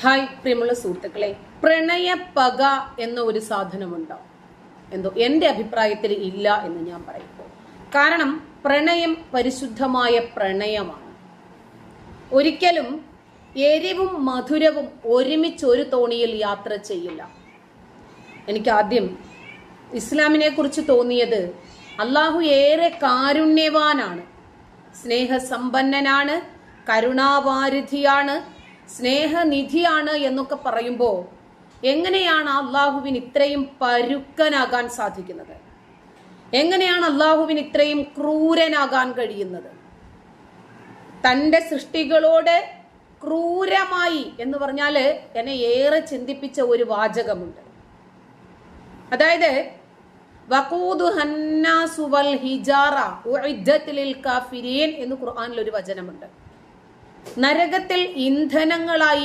Hi പ്രിയമുള്ള സുഹൃത്തുക്കളെ. പ്രണയപ്പക എന്ന ഒരു സാധനമുണ്ടോ? എന്തോ എന്റെ അഭിപ്രായത്തിൽ ഇല്ല എന്ന് ഞാൻ പറയും കാരണം പ്രണയം പരിശുദ്ധമായ പ്രണയമാണ്. ഒരിക്കലും എരിവും മധുരവും ഒരുമിച്ച് ഒരു തോണിയിൽ യാത്ര ചെയ്യില്ല. എനിക്ക് ആദ്യം ഇസ്ലാമിനെ കുറിച്ച് തോന്നിയത് അള്ളാഹു ഏറെ കാരുണ്യവാനാണ്. സ്നേഹസമ്പന്നനാണ് കരുണാവാരിധിയാണ് സ്നേഹനിധിയാണ് എന്നൊക്കെ പറയുമ്പോൾ എങ്ങനെയാണ് അള്ളാഹുവിന് ഇത്രയും പരുക്കനാകാൻ സാധിക്കുന്നത്? എങ്ങനെയാണ് അള്ളാഹുവിന് ഇത്രയും ക്രൂരനാകാൻ കഴിയുന്നത്? തന്റെ സൃഷ്ടികളോട് ക്രൂരമായി എന്ന് പറഞ്ഞാൽ എന്നെ ഏറെ ചിന്തിപ്പിച്ച ഒരു വാചകമുണ്ട്. അതായത് എന്ന് ഖുർആാനിൽ ഒരു വചനമുണ്ട്. നരകത്തിൽ ഇന്ധനങ്ങളായി